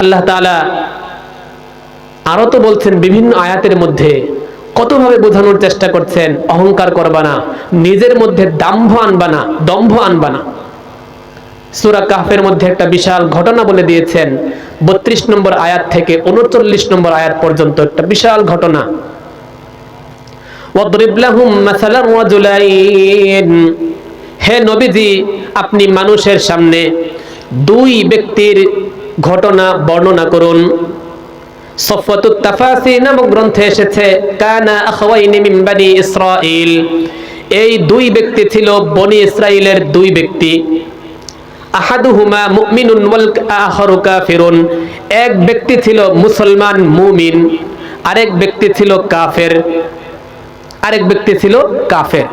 আল্লাহ তাআলা আরও তো বলছেন বিভিন্ন আয়াতের মধ্যে, কতভাবে বোঝানোর চেষ্টা করছেন, অহংকার করবা না, নিজের মধ্যে দাম্ভ আনবা না, দম্ভ আনবা না। সুরা কাফের মধ্যে একটা বিশাল ঘটনা বলে দিয়েছেন, বত্রিশ নম্বর আয়াত থেকে উনচল্লিশ নম্বর আয়াত পর্যন্ত একটা বিশাল ঘটনা। হে নবীজি, আপনি মানুষের সামনে দুই ব্যক্তির ঘটনা বর্ণনা করুন। সফওয়াতুত তাফাসির নামক গ্রন্থে এসেছে, কানা আখওয়াইনি মিন বানি ইসরাইল এই দুই ব্যক্তি ছিল বনি ইসরাইলের দুই ব্যক্তি। আহাদুহুমা মুমিনুন ওয়াল আখারু কাফিরুন। এক ব্যক্তি ছিল মুসলমান মুমিন, আরেক ব্যক্তি ছিল কাফের, আরেক ব্যক্তি ছিল কাফের।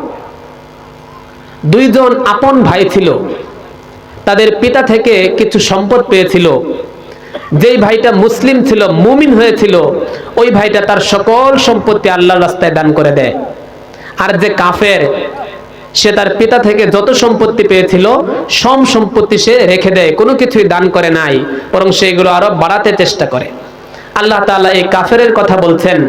দুইজন আপন ভাই ছিল। তাদের পিতা থেকে কিছু সম্পদ পেয়েছিল যেই ভাইটা মুসলিম ছিল মুমিন হয়েছিল ওই ভাইটা তার সকল সম্পত্তি আল্লাহর রাস্তায় দান করে দেয় আর যে কাফের সে তার পিতা থেকে যত সম্পত্তি পেয়েছিল সম সম্পত্তি সে রেখে দেয় কোনো কিছুই দান করে নাই বরং সেগুলো আরো বাড়াতে চেষ্টা করে আল্লাহ তাআলা এই কাফেরের কথা বলছেন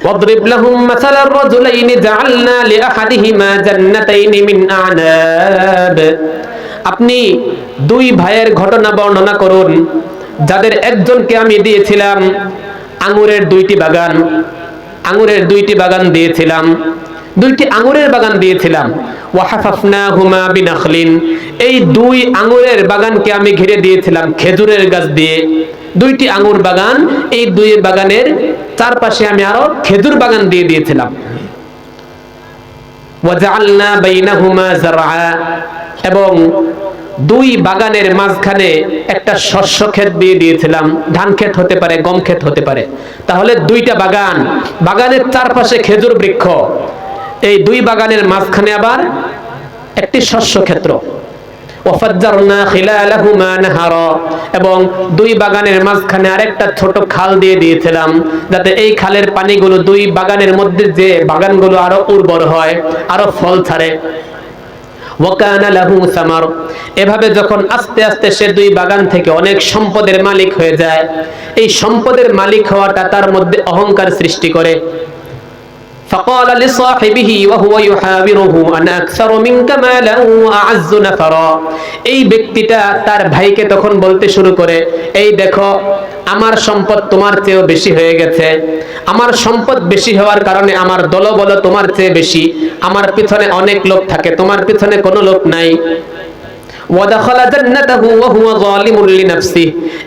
واضرب لهم مثل الرجلين جعلنا لأحدهما جنتين من أعناب আপনি দুই ভাইয়ের ঘটনা বর্ণনা করুন, যাদের একজনকে আমি দিয়েছিলাম আঙুরের দুইটি বাগান। আঙুরের দুইটি বাগান দিয়েছিলাম। দুইটি আঙুরের বাগান দিয়েছিলাম। ওয়াহাফাফনাহুমা বিনাখলিন। এই দুই আঙুরের বাগানকে আমি ঘিরে দিয়েছিলাম খেজুরের গাছ দিয়ে। দুইটি আঙুর বাগান, এই দুই বাগানের চারপাশে আমি আরও খেজুর বাগান দিয়ে দিয়েছিলাম। ওয়াজআলনা বাইনাহুমা যারআ। এবং দুই বাগানের মাঝখানে একটা শস্য ক্ষেত দিয়ে দিয়েছিলাম। ধান ক্ষেত হতে পারে, গম ক্ষেত হতে পারে। তাহলে দুইটা বাগান, বাগানের চারপাশে খেজুর বৃক্ষ। এই দুই বাগানের মাঝখানে আবার একটি শস্য ক্ষেত্র। এবং দুই বাগানের মাঝখানে আরেকটা ছোট খাল দিয়ে দিয়েছিলাম, যাতে এই খালের পানিগুলো দুই বাগানের মধ্যে যে বাগানগুলো আরও উর্বর হয়, আরও ফল ছাড়ে। ওয়াকানা লাহু সামার। এভাবে যখন আস্তে আস্তে সে দুই বাগান থেকে অনেক সম্পদের মালিক হয়ে যায়, এই সম্পদের মালিক হওয়াটা তার মধ্যে অহংকার সৃষ্টি করে। فقال لصاحبه وهو يحاوره انا اكثر منك مالا واعز نفرا এই ব্যক্তিটা তার ভাইকে তখন বলতে শুরু করে এই দেখো আমার সম্পদ তোমার চেয়েও বেশি হয়ে গেছে আমার সম্পদ বেশি হওয়ার কারণে আমার দলবল তোমার চেয়ে বেশি আমার পিছনে অনেক লোক থাকে তোমার পিছনে কোনো লোক নাই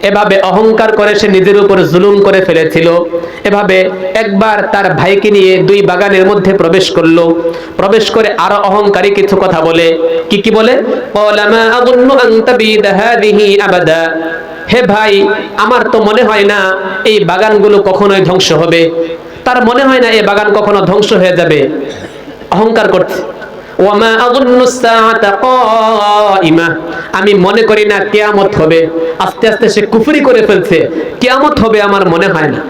এভাবে অহংকার করে সে নিজের উপর জুলুম করে ফেলেছিল। এভাবে একবার তার ভাইকে নিয়ে দুই বাগানের মধ্যে প্রবেশ করল। প্রবেশ করে আরও অহংকারী কিছু কথা বলে। কি কি বলে? হে ভাই, আমার তো মনে হয় না এই বাগানগুলো কখনোই ধ্বংস হবে। তার মনে হয় না এই বাগান কখনো ধ্বংস হয়ে যাবে। অহংকার করছে। আমি মনে করি না কিয়ামত হবে। আস্তে আস্তে সে কুফরি করে ফেলছে। কিয়ামত হবে আমার মনে হয় না।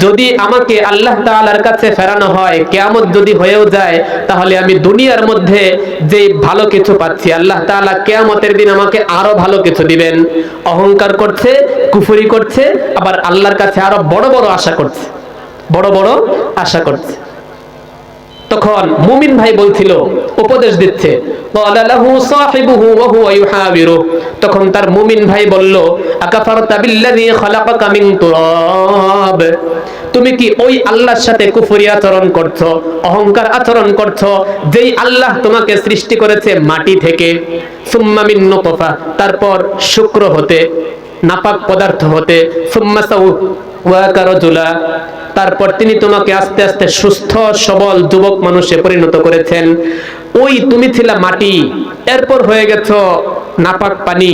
যদি আমাকে আল্লাহ কাছে ফেরানো হয়, কিয়ামত যদি হয়েও যায়, তাহলে আমি দুনিয়ার মধ্যে যে ভালো কিছু পাচ্ছি, আল্লাহ তাআলা কিয়ামতের দিন আমাকে আরও ভালো কিছু দিবেন। অহংকার করছে, কুফরি করছে, আবার আল্লাহর কাছে আরও বড় বড় আশা করছে। বড় বড় আশা করছে। তখন মুমিন ভাই বলছিল, উপদেশ দিচ্ছে তখন তার মুমিন ভাই বলল তুমি কি ওই আল্লাহর সাথে কুফরি আচরণ করছ, অহংকার আচরণ করছ, যেই আল্লাহ তোমাকে সৃষ্টি করেছে মাটি থেকে? সুম্মা মিন তারপর শুক্র হতে, নাপাক পদার্থ হতে, সুম্মা সাউ ওয়াকা রাজুলা। তারপর তিনি তোমাকে আস্তে আস্তে সুস্থ, সবল যুবক মানুষে পরিণত করেছেন। ওই তুমি ছিলা মাটি, এরপর হয়ে গেছ নাপাক পানি।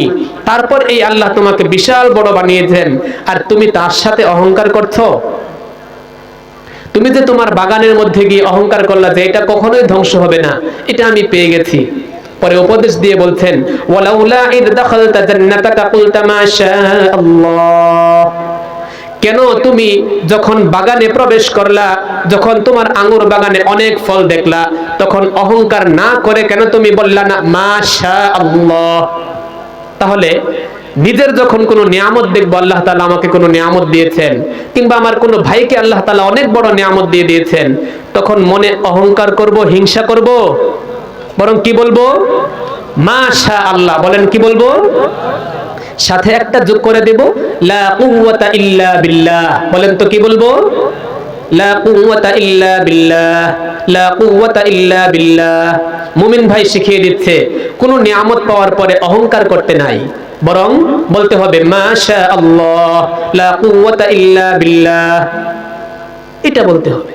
তারপর এই আল্লাহ তোমাকে বিশাল বড় বানিয়েছেন। আর তুমি তার সাথে অহংকার করছ? তুমি যে তোমার বাগানের মধ্যে গিয়ে অহংকার করলা যে এটা কখনোই ধ্বংস হবে না, এটা আমি পেয়ে গেছি। পরে উপদেশ দিয়ে বলছেন, ওয়ালাউলা ইদ দাখালতা জান্নাতাকা কুলতা মা শা আল্লাহ কেন তুমি যখন বাগানে প্রবেশ করলা, যখন তোমার আঙুর বাগানে অনেক ফল দেখলা, তখন অহংকার না করে কেন তুমি বললা, না মাশা আল্লাহ তাহলে নিজের যখন কোনো নিয়ামত দেখব, আল্লাহ তালা আমাকে কোনো নিয়ামত দিয়েছেন, কিংবা আমার কোনো ভাইকে আল্লাহ তালা অনেক বড় নিয়ামত দিয়ে দিয়েছেন, তখন মনে অহংকার করব, হিংসা করব? বরং কি বলব? মাশা আল্লাহ বলেন কি বলব? সাথে একটা যোগ করে দেব, লা কুওয়াতা ইল্লা বিল্লাহ। বলেন তো কি বলব? লা কুওয়াতা ইল্লা বিল্লাহ, লা কুওয়াতা ইল্লা বিল্লাহ। মুমিন ভাই শিখিয়ে দিচ্ছে, কোনো নিয়ামত পাওয়ার পরে অহংকার করতে নাই, বরং বলতে হবে মাশা আল্লাহ লা কুওয়াতা ইল্লা বিল্লাহ। এটা বলতে হবে।